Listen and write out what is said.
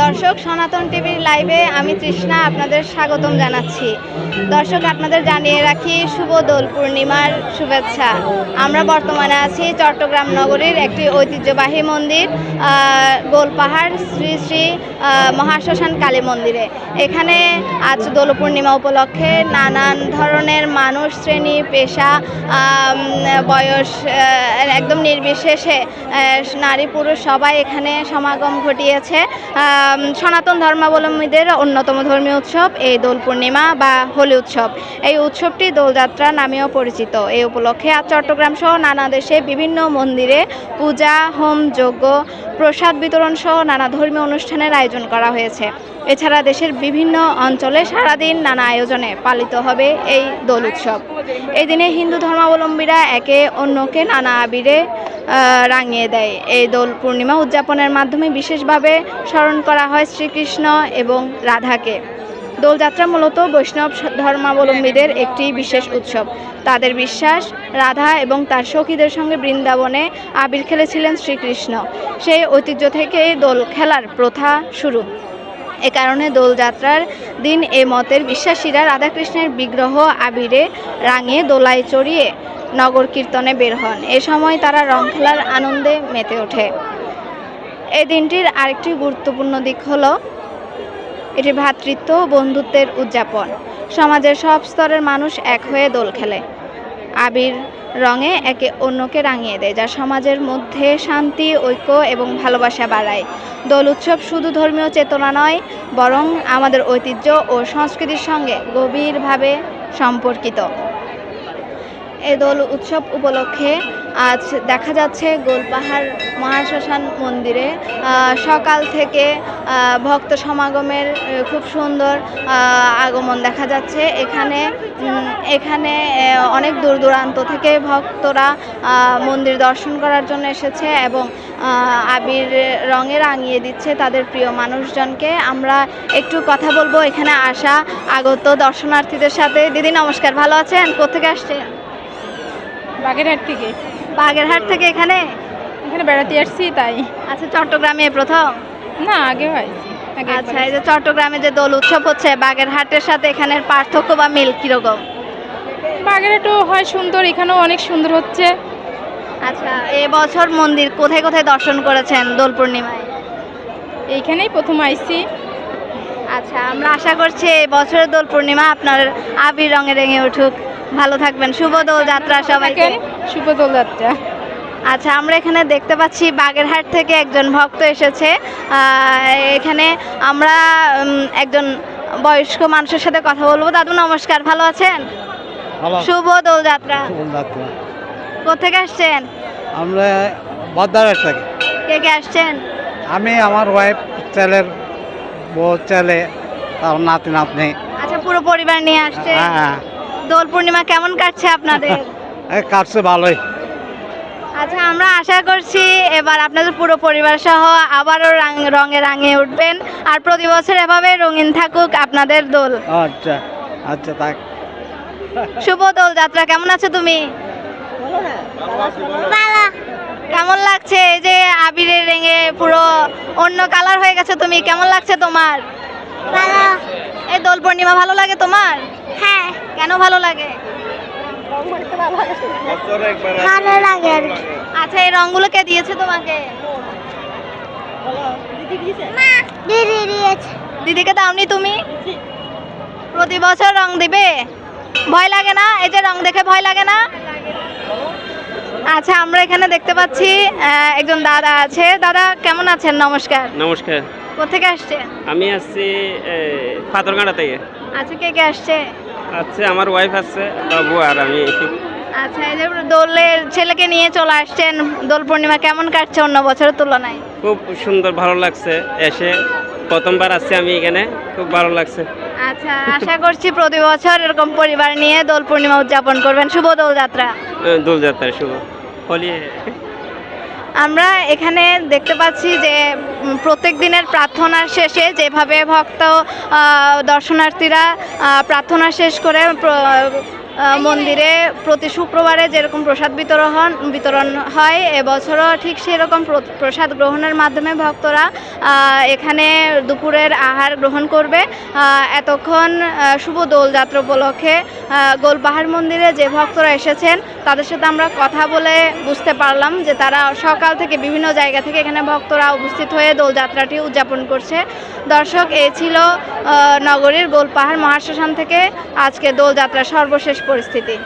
দর্শক, সনাতন টিভির লাইভে আমি তৃষ্ণা আপনাদের স্বাগতম জানাচ্ছি। দর্শক, আপনাদের জানিয়ে রাখি, শুভ দোল পূর্ণিমার শুভেচ্ছা। আমরা বর্তমানে আছি চট্টগ্রাম নগরীর একটি ঐতিহ্যবাহী মন্দির গোলপাহাড় শ্রী শ্রী মহাশ্মশান কালী মন্দিরে। এখানে আজ দোল পূর্ণিমা উপলক্ষে নানান ধরনের মানুষ, শ্রেণি, পেশা বয়স একদম নির্বিশেষে নারী পুরুষ সবাই এখানে সমাগম ঘটিয়েছে আম, সনাতন ধর্মাবলম্বীদের অন্যতম ধর্মীয় উৎসব এই দোল পূর্ণিমা বা হোলি উৎসব। এই উৎসবটি দোলযাত্রা নামেও পরিচিত। এই উপলক্ষে চট্টগ্রাম সহ নানা দেশে বিভিন্ন মন্দিরে পূজা হোম যজ্ঞ প্রসাদ বিতরণ সহ নানা ধর্মীয় অনুষ্ঠানের আয়োজন করা হয়েছে। এছাড়া দেশের বিভিন্ন অঞ্চলে সারাদিন নানা আয়োজনে পালিত হবে এই দোল উৎসব। এই দিনে হিন্দু ধর্মাবলম্বীরা একে অন্যকে নানা আবিরে রাঙিয়ে দেয়। এই দোল পূর্ণিমা উদযাপনের মাধ্যমে বিশেষভাবে স্মরণ করা হয় শ্রীকৃষ্ণ এবং রাধাকে। দোলযাত্রা মূলত বৈষ্ণব ধর্মাবলম্বীদের একটি বিশেষ উৎসব। তাদের বিশ্বাস, রাধা এবং তার সখীদের সঙ্গে বৃন্দাবনে আবির খেলেছিলেন শ্রীকৃষ্ণ। সেই ঐতিহ্য থেকে দোল খেলার প্রথা শুরু। এ কারণে দোলযাত্রার দিন এ মতের বিশ্বাসীরা রাধাকৃষ্ণের বিগ্রহ আবিরে রাঙিয়ে দোলায় চড়িয়ে নগর কীর্তনে বের হন। এ সময় তারা রং খেলার আনন্দে মেতে ওঠে। এই দিনটির আরেকটি গুরুত্বপূর্ণ দিক হলো, এটি ভ্রাতৃত্ব ও বন্ধুত্বের উদযাপন। সমাজের সব স্তরের মানুষ এক হয়ে দোল খেলে। আবির রঙে একে অন্যকে রাঙিয়ে দেয়, যা সমাজের মধ্যে শান্তি, ঐক্য এবং ভালোবাসা বাড়ায়। দোল উৎসব শুধু ধর্মীয় চেতনা নয়, বরং আমাদের ঐতিহ্য ও সংস্কৃতির সঙ্গে গভীরভাবে সম্পর্কিত। এই দোল উৎসব উপলক্ষে আজ দেখা যাচ্ছে গোলপাহাড় মহাশ্মশান মন্দিরে। সকাল থেকে ভক্ত সমাগমের খুব সুন্দর আগমন দেখা যাচ্ছে। এখানে এখানে অনেক দূর দূরান্ত থেকে ভক্তরা মন্দির দর্শন করার জন্য এসেছে এবং আবির রঙে রাঙিয়ে দিচ্ছে তাদের প্রিয় মানুষজনকে। আমরা একটু কথা বলব এখানে আসা আগত দর্শনার্থীদের সাথে। দিদি, নমস্কার। ভালো আছেন? কোথেকে আসছেন? বাগেরহাট থেকে। বাগেরহাট থেকে এখানে এখানে বেড়াতে আসছি তাই। আচ্ছা চট্টগ্রামে প্রথম? না আগে আচ্ছা এই যে চট্টগ্রামে যে দোল উৎসব হচ্ছে বাগেরহাটের সাথে এখানের পার্থক্য বা মিল কীরকম? বাগেরহাটও হয় সুন্দর এখানেও অনেক সুন্দর হচ্ছে। আচ্ছা এবছর মন্দির কোথায় কোথায় দর্শন করেছেন দোল পূর্ণিমায়? এইখানেই প্রথম আইছি। আচ্ছা আমরা আশা করছি এই বছরের দোল পূর্ণিমা আপনার আবির রঙে রেঙে উঠুক। ভালো থাকবেন। শুভ দোল যাত্রা সবাইকে। শুভ দোলযাত্রা। আচ্ছা আমরা এখানে দেখতে পাচ্ছি বাগেরহাট থেকে একজন ভক্ত এসেছে। এখানে আমরা একজন বয়স্ক মানুষের সাথে কথা বলব। দাদু নমস্কার। ভালো আছেন? শুভ দোল যাত্রা যাত্রা কোথেকে আসছেন? আমরা বদারের থেকে। কে কে আসছেন? আমি আমার ওয়াইফ ছেলের বউ ছেলে তার নাতি নাতনি। আচ্ছা পুরো পরিবার নিয়ে আসছেন। হ্যাঁ। দোল পূর্ণিমা কেমন কাটছে আপনাদের? কাটছে ভালোই। আচ্ছা আমরা আশা করছি এবার আপনাদের পুরো পরিবার সহ আবারও রং রঙে রাঙিয়ে উঠবেন। আর প্রতি বছর এভাবে রঙিন থাকুক আপনাদের দোল। আচ্ছা আচ্ছা থাক। শুভ দোল যাত্রা কেমন আছো তুমি? কেমন লাগছে? এই যে আবিরের রেঙে পুরো অন্য কালার হয়ে গেছে তুমি কেমন লাগছে তোমার? এই দোল পূর্ণিমা ভালো লাগে তোমার? হ্যাঁ। কেন ভালো লাগে? ভালো লাগে আর কি। আচ্ছা এই রংগুলো কে দিয়েছে তোমাকে? দিদি দিয়েছে। দিদিকে দাওনি তুমি? প্রতি বছর রং দিবে? ভয় লাগে না? এই যে রং দেখে ভয় লাগে না? আচ্ছা আমরা এখানে দেখতে পাচ্ছি একজন দাদা আছে। দাদা কেমন আছেন? নমস্কার। নমস্কার। কোথেকে আসছে? আমি আসছি পাথরঘাটা থেকে। আচ্ছা কে কে আসছে? আছে আমার ওয়াইফ আছে বাবু আর আমি আচ্ছা এই যে দোলের ছেলেকে নিয়ে চলে আসছেন দোল পূর্ণিমা কেমন কাটছে অন্য বছরের তুলনায়? খুব সুন্দর ভালো লাগছে এসে প্রথমবার আসছি আমি এখানে খুব ভালো লাগছে। আচ্ছা আশা করছি প্রতি বছর এরকম পরিবার নিয়ে দোল পূর্ণিমা উদযাপন করবেন। শুভ দোল যাত্রা আহ, দোলযাত্রা শুভ হোলি। আমরা এখানে দেখতে পাচ্ছি যে প্রত্যেক দিনের প্রার্থনার শেষে যেভাবে ভক্ত দর্শনার্থীরা প্রার্থনা শেষ করে মন্দিরে প্রতি শুক্রবারে যেরকম প্রসাদ বিতরণ বিতরণ হয়, এবছরও ঠিক সেরকম প্র- প্রসাদ গ্রহণের মাধ্যমে ভক্তরা এখানে দুপুরের আহার গ্রহণ করবে। এতক্ষণ শুভ দোলযাত্রা উপলক্ষে গোলবাহার মন্দিরে যে ভক্তরা এসেছেন, তাদের সাথে আমরা কথা বলে বুঝতে পারলাম যে তারা সকাল থেকে বিভিন্ন জায়গা থেকে এখানে ভক্তরা উপস্থিত হয়ে দোলযাত্রাটি উদযাপন করছে। দর্শক, এ ছিল নগরীর গোলপাহাড় মহাশ্মশান থেকে আজকে দোলযাত্রার সর্বশেষ পরিস্থিতি।